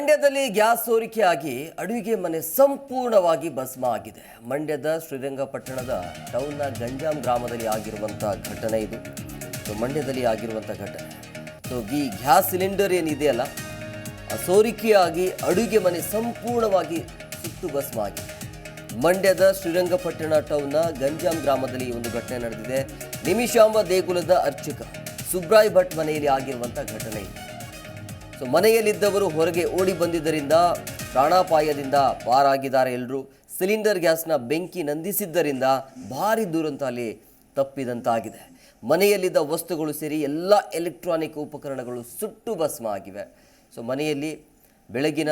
ಮಂಡ್ಯದಲ್ಲಿ ಗ್ಯಾಸ್ ಸೋರಿಕೆಯಾಗಿ ಅಡುಗೆ ಮನೆ ಸಂಪೂರ್ಣವಾಗಿ ಭಸ್ಮ ಆಗಿದೆ. ಮಂಡ್ಯದ ಶ್ರೀರಂಗಪಟ್ಟಣದ ಟೌನ್ನ ಗಂಜಾಂ ಗ್ರಾಮದಲ್ಲಿ ಆಗಿರುವಂಥ ಘಟನೆ ಇದು. ಸೊ, ಮಂಡ್ಯದಲ್ಲಿ ಆಗಿರುವಂಥ ಘಟನೆ. ಸೊ, ಈ ಗ್ಯಾಸ್ ಸಿಲಿಂಡರ್ ಏನಿದೆಯಲ್ಲ ಆ ಸೋರಿಕೆಯಾಗಿ ಅಡುಗೆ ಮನೆ ಸಂಪೂರ್ಣವಾಗಿ ಸುಟ್ಟು ಭಸ್ಮ ಆಗಿದೆ. ಮಂಡ್ಯದ ಶ್ರೀರಂಗಪಟ್ಟಣ ಟೌನ್ನ ಗಂಜಾಂ ಗ್ರಾಮದಲ್ಲಿ ಈ ಒಂದು ಘಟನೆ ನಡೆದಿದೆ. ನಿಮಿಷಾಂಬ ದೇಗುಲದ ಅರ್ಚಕ ಸುಬ್ರಾಯ್ ಭಟ್ ಮನೆಯಲ್ಲಿ ಆಗಿರುವಂಥ ಘಟನೆ ಇದು. ಸೊ ಮನೆಯಲ್ಲಿದ್ದವರು ಹೊರಗೆ ಓಡಿ ಬಂದಿದ್ದರಿಂದ ಪ್ರಾಣಾಪಾಯದಿಂದ ಪಾರಾಗಿದ್ದಾರೆ ಎಲ್ಲರೂ ಸಿಲಿಂಡರ್ ಗ್ಯಾಸ್ನ ಬೆಂಕಿ ನಂದಿಸಿದ್ದರಿಂದ ಭಾರಿ ದುರಂತ ಅಲ್ಲಿ ತಪ್ಪಿದಂತಾಗಿದೆ. ಮನೆಯಲ್ಲಿದ್ದ ವಸ್ತುಗಳು ಸೇರಿ ಎಲ್ಲ ಎಲೆಕ್ಟ್ರಾನಿಕ್ ಉಪಕರಣಗಳು ಸುಟ್ಟು ಭಸ್ಮ ಆಗಿವೆ ಸೊ, ಮನೆಯಲ್ಲಿ ಬೆಳಗಿನ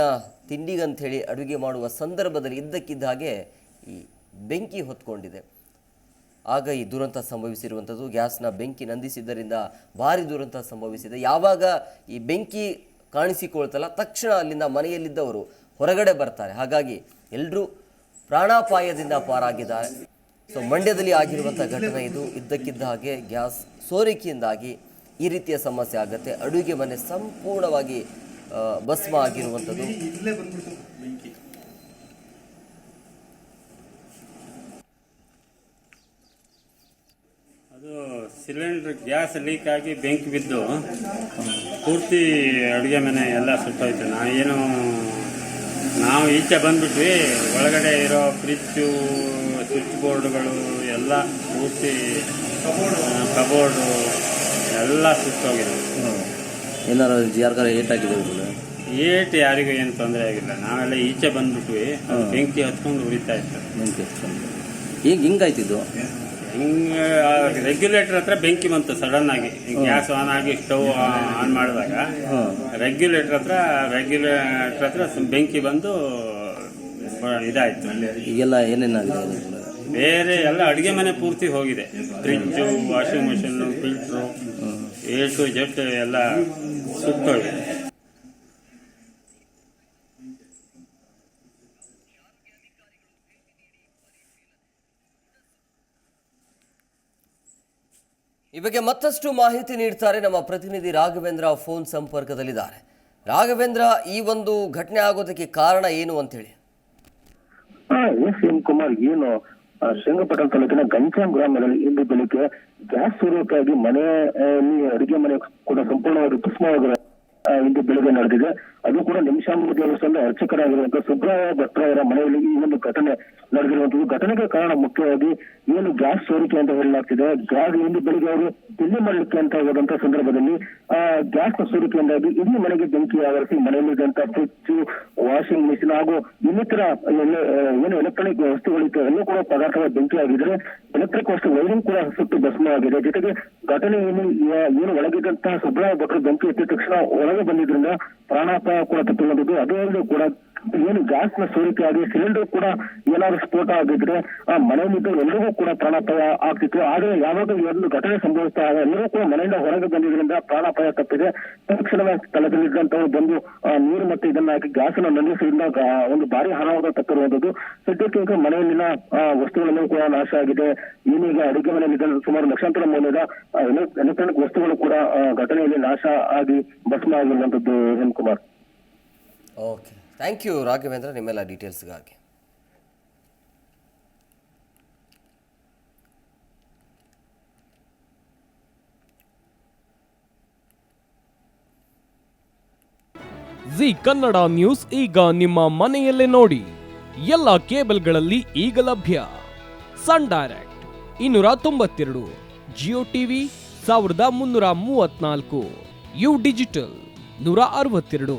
ತಿಂಡಿಗಂಥೇಳಿ ಅಡುಗೆ ಮಾಡುವ ಸಂದರ್ಭದಲ್ಲಿ ಇದ್ದಕ್ಕಿದ್ದ ಹಾಗೆ ಈ ಬೆಂಕಿ ಹೊತ್ಕೊಂಡಿದೆ. ಆಗ ಈ ದುರಂತ ಸಂಭವಿಸಿರುವಂಥದ್ದು, ಗ್ಯಾಸ್ನ ಬೆಂಕಿ ನಂದಿಸಿದ್ದರಿಂದ ಭಾರಿ ದುರಂತ ಸಂಭವಿಸಿದೆ. ಯಾವಾಗ ಈ ಬೆಂಕಿ ಕಾಣಿಸಿಕೊಳ್ತಲ್ಲ. ತಕ್ಷಣ ಅಲ್ಲಿಂದ ಮನೆಯಲ್ಲಿದ್ದವರು ಹೊರಗಡೆ ಬರ್ತಾರೆ. ಹಾಗಾಗಿ ಎಲ್ಲರೂ ಪ್ರಾಣಾಪಾಯದಿಂದ ಪಾರಾಗಿದ್ದಾರೆ. ಸೊ ಮಂಡ್ಯದಲ್ಲಿ ಆಗಿರುವಂಥ ಘಟನೆ ಇದು. ಇದ್ದಕ್ಕಿದ್ದ ಹಾಗೆ ಗ್ಯಾಸ್ ಸೋರಿಕೆಯಿಂದಾಗಿ ಈ ರೀತಿಯ ಸಮಸ್ಯೆ ಆಗುತ್ತೆ. ಅಡುಗೆ ಮನೆ ಸಂಪೂರ್ಣವಾಗಿ ಭಸ್ಮ ಆಗಿರುವಂಥದ್ದು ಅದು ಸಿಲಿಂಡರ್ ಗ್ಯಾಸ್ ಲೀಕ್ ಆಗಿ ಬೆಂಕಿ ಬಿದ್ದು ಪೂರ್ತಿ ಅಡುಗೆ ಮನೆ ಎಲ್ಲ ಸುಟ್ಟೋಯ್ತು ಏನು ನಾವು ಈಚೆ ಬಂದ್ಬಿಟ್ವಿ. ಒಳಗಡೆ ಇರೋ ಫ್ರಿಜ್ಜು ಸ್ವಿಚ್ ಬೋರ್ಡ್ಗಳು ಎಲ್ಲ ಪೂರ್ತಿ ಕಬೋರ್ಡು ಎಲ್ಲ ಸುಟ್ಟೋಗಿದೆ ಎಲ್ಲರೂ ಯಾರಿಗಾರ ಏಟಾಗಿದೆ ಏಟ್ ಯಾರಿಗೂ ಏನು ತೊಂದರೆ ಆಗಿಲ್ಲ. ನಾವೆಲ್ಲ ಈಚೆ ಬಂದ್ಬಿಟ್ವಿ. ಅದು ಬೆಂಕಿ ಹತ್ಕೊಂಡು ಉರಿತಾ ಇತ್ತು ಬೆಂಕಿ ಈಗ ಹಿಂಗಾಯ್ತಿದ್ದು? ಹಿಂಗೆ ರೆಗ್ಯುಲೇಟರ್ ಹತ್ರ ಬೆಂಕಿ ಬಂತು ಸಡನ್ ಆಗಿ. ಗ್ಯಾಸ್ ಆನ್ ಆಗಿ ಸ್ಟವ್ ಆನ್ ಮಾಡಿದಾಗ ರೆಗ್ಯುಲೇಟರ್ ಹತ್ರ ರೆಗ್ಯುಲೇಟರ್ ಹತ್ರ ಬೆಂಕಿ ಬಂದು ಇದಾಯ್ತು. ಈಗೆಲ್ಲ ಏನೇನಾಗಿದೆ ಬೇರೆ ಎಲ್ಲ ಅಡುಗೆ ಮನೆ ಪೂರ್ತಿ ಹೋಗಿದೆ. Fridge washing machine filter A to Z ಎಲ್ಲ ಸುಟ್ಟೋಗಿದೆ. ಈ ಬಗ್ಗೆ ಮತ್ತಷ್ಟು ಮಾಹಿತಿ ನೀಡ್ತಾರೆ ನಮ್ಮ ಪ್ರತಿನಿಧಿ ರಾಘವೇಂದ್ರ ಫೋನ್ ಸಂಪರ್ಕದಲ್ಲಿದ್ದಾರೆ. ರಾಘವೇಂದ್ರ ಈ ಒಂದು ಘಟನೆ ಆಗೋದಕ್ಕೆ ಕಾರಣ ಏನು ಅಂತೇಳಿ? ಎಂ ಕುಮಾರ್ ಏನು ಶ್ರೀರಂಗಪಟ್ಟಣ ತಾಲೂಕಿನ ಗಂಜಾಂ ಗ್ರಾಮದಲ್ಲಿ ಇಂದು ಬೆಳಿಗ್ಗೆ ಗ್ಯಾಸ್ ಸೂರ್ಯಕ್ಕಾಗಿ ಮನೆಯಲ್ಲಿ ಅಡುಗೆ ಮನೆ ಕೂಡ ಸಂಪೂರ್ಣವಾಗಿ ಭಸ್ಮವಾಗಿರೋ ಆ, ಇಂದು ಬೆಳಿಗ್ಗೆ ನಡೆದಿದೆ. ಅದು ಕೂಡ ನಿಮಿಷಾಂಬ ದೇವಸ್ಥಾನದ ಅರ್ಚಕರಾಗಿರುವಂತಹ ಸುಬ್ರಾಯ ಭಟ್ರವರ ಮನೆಯಲ್ಲಿ ಈ ಒಂದು ಘಟನೆ ನಡೆದಿರುವಂತದ್ದು ಘಟನೆಗೆ ಕಾರಣ ಮುಖ್ಯವಾಗಿ ಏನು ಗ್ಯಾಸ್ ಸೋರಿಕೆ ಅಂತ ಹೇಳಲಾಗ್ತಿದೆ. ಗ್ಯಾಸ್ ಇಂದು ಬೆಳಿಗ್ಗೆ ಅವರು ತಿಂಡಿ ಮಾಡಲಿಕ್ಕೆ ಅಂತ ಹೋದಂತ ಸಂದರ್ಭದಲ್ಲಿ, ಆ, ಗ್ಯಾಸ್ ಸೋರಿಕೆಯಿಂದಾಗಿ ಇಡೀ ಮನೆಗೆ ಬೆಂಕಿ ಆವರಿಸಿ ಮನೆಯಲ್ಲಿದ್ದಂತಹ ಫ್ರಿಜ್ ವಾಷಿಂಗ್ ಮಿಷಿನ್ ಹಾಗೂ ಇನ್ನಿತರ ಏನು ಎಲೆಕ್ಟ್ರಾನಿಕ್ ವಸ್ತುಗಳಿತ್ತು ಎಲ್ಲೂ ಕೂಡ ಪದಾರ್ಥಗಳ ಬೆಂಕಿ ಆಗಿದ್ರೆ ಎಲೆಕ್ಟ್ರಿಕ್ ವಸ್ತು ವೈರಿಂಗ್ ಕೂಡ ಸುಟ್ಟು ಭಸ್ಮ ಆಗಿದೆ. ಜೊತೆಗೆ ಘಟನೆ ಏನು ಏನು ಒಳಗಿದ್ದಂತಹ ಸುಬ್ರಾಯ ಭಟ್ರು ಬೆಂಕಿ ಎತ್ತಿದ ತಕ್ಷಣ ಒಳಗೆ ಬಂದಿದ್ರಿಂದ ಪ್ರಾಣಾಪಾಯ ಕೂಡ ತಪ್ಪಿರುವಂತದ್ದು ಅದು ಅಲ್ಲದೆ ಕೂಡ ಏನು ಗ್ಯಾಸ್ನ ಸೋರಿಕೆ ಆಗಿ ಸಿಲಿಂಡರ್ ಕೂಡ ಏನಾದ್ರು ಸ್ಫೋಟ ಆಗಿದ್ರೆ ಆ ಮನೆಯಲ್ಲಿದ್ದ ಎಲ್ಲರಿಗೂ ಕೂಡ ಪ್ರಾಣಾಪಾಯ ಆಗ್ತಿತ್ತು. ಆದ್ರೆ ಯಾವಾಗ ಒಂದು ಘಟನೆ ಸಂಭವಿಸ್ತಾ ಇದೆ, ಎಲ್ಲರೂ ಕೂಡ ಮನೆಯಿಂದ ಹೊರಗೆ ಬಂದಿದ್ರಿಂದ ಪ್ರಾಣಾಪಾಯ ತಪ್ಪಿದೆ. ತಕ್ಷಣವೇ ಸ್ಥಳದಲ್ಲಿದ್ದಂತಹ ಬಂದು ನೀರು ಮತ್ತೆ ಇದನ್ನ ಹಾಕಿ ಗ್ಯಾಸ್ನ ನಂದಿಸಿದ್ರಿಂದ ಒಂದು ಭಾರಿ ಅನಾಹುತ ತಪ್ಪಿರುವಂತದ್ದು ಸದ್ಯಕ್ಕೆ ಈಗ ಮನೆಯಲ್ಲಿನ ವಸ್ತುಗಳನ್ನು ಕೂಡ ನಾಶ ಆಗಿದೆ. ಏನೀಗ ಅಡುಗೆ ಮನೆಯಲ್ಲಿ ಸುಮಾರು ಲಕ್ಷಾಂತರ ಮೌಲ್ಯದ ಎಲೆಕ್ಟ್ರಾನಿಕ್ ವಸ್ತುಗಳು ಕೂಡ ಘಟನೆಯಲ್ಲಿ ನಾಶ ಆಗಿ ಭಸ್ಮ ಆಗಿರುವಂತದ್ದು Hem Kumar okay thank you Raghavendra ನಿಮ್ಮೆಲ್ಲ ಡೀಟೇಲ್ಸ್ಗಾಗಿ ಜಿ ಕನ್ನಡ ನ್ಯೂಸ್ ಈಗ ನಿಮ್ಮ ಮನೆಯಲ್ಲೇ ನೋಡಿ. ಎಲ್ಲ ಕೇಬಲ್ಗಳಲ್ಲಿ ಈಗ ಲಭ್ಯ. ಸನ್ ಡೈರೆಕ್ಟ್ ಇನ್ನೂರ ತೊಂಬತ್ತೆರಡು, ಜಿಯೋ ಟಿವಿ ಸಾವಿರದ ಮುನ್ನೂರ ಮೂವತ್ನಾಲ್ಕು ಯು ಡಿಜಿಟಲ್ ನೂರ ಅರವತ್ತೆರಡು.